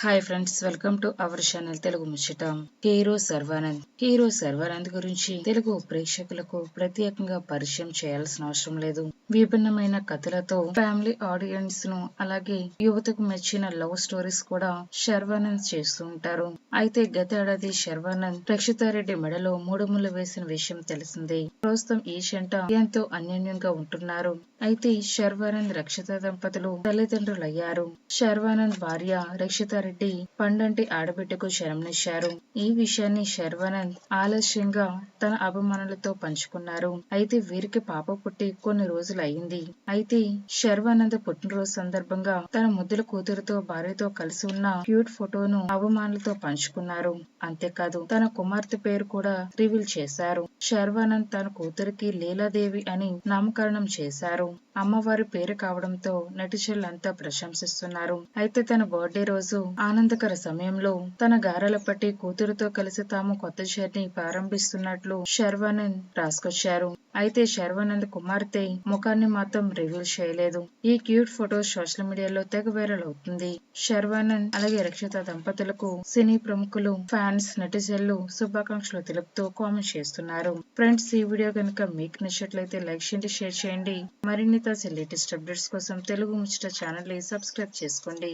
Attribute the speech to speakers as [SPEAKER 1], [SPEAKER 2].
[SPEAKER 1] Hi friends welcome to our channel Telugu ముచ్చట hero Sharwanand hero Sharwanand గురించి తెలుగు ప్రేక్షకులకు ప్రత్యేకంగా పరిచయం చేయాల్సిన అవసరం లేదు. విభిన్నమైన కథలతో ఫ్యామిలీ ఆడియన్స్ను అలాగే యువతకు మెచ్చిన లవ్ స్టోరీస్ కూడా శర్వానంద్ చేస్తూ ఉంటారు. అయితే గత ఏడాది శర్వానంద్ రక్షితారెడ్డి మెడలో మూడు ముళ్ళు వేసిన విషయం తెలిసిందే. ప్రస్తుతం ఈ జంట ఎంతో అన్యోన్యంగా ఉంటున్నారు. అయితే శర్వానంద్ రక్షిత దంపతులు తల్లిదండ్రులు అయ్యారు శర్వానంద్ భార్య రక్షితారెడ్డి పండంటి ఆడబిడ్డకు జన్మనిచ్చారు ఈ విషయాన్ని శర్వానంద్ ఆలస్యంగా తన అభిమానులతో పంచుకున్నారు. అయితే వీరికి పాప పుట్టి కొన్ని రోజులు అయింది. అయితే శర్వానంద్ పుట్టినరోజు సందర్భంగా తన ముద్దుల కూతురుతో భార్యతో కలిసి ఉన్న క్యూట్ ఫోటోను అభిమానులతో పంచుకున్నారు. అంతేకాదు తన కుమార్తె పేరు కూడా రివీల్ చేశారు. శర్వానంద్ తన కూతురికి లీలాదేవి అని నామకరణం చేశారు. అమ్మవారి పేరు కావడంతో నటిచులంతా ప్రశంసిస్తున్నారు. అయితే తన బర్త్డే రోజు ఆనందకర సమయంలో తన గారెల పట్టి కూతురుతో కలిసి తాము కొత్త జర్నీ ప్రారంభిస్తున్నట్లు శర్వానంద్ రాసుకొచ్చారు. అయితే శర్వానంద్ కుమార్తె ముఖాన్ని మాత్రం రివీల్ చేయలేదు. ఈ క్యూట్ ఫోటో సోషల్ మీడియాలో తెగ వైరల్ అవుతుంది. శర్వానంద్ అలాగే రక్షిత దంపతులకు సినీ ప్రముఖులు ఫ్యాన్స్ నటిజన్లు శుభాకాంక్షలు తెలుపుతూ కామెంట్ చేస్తున్నారు. ఫ్రెండ్స్ ఈ వీడియో కనుక మీకు నచ్చినట్లయితే లైక్ చేయండి షేర్ చేయండి. మరిన్ని తాజా లేటెస్ట్ అప్డేట్స్ కోసం తెలుగు ముచ్చట ఛానల్ని సబ్స్క్రైబ్ చేసుకోండి.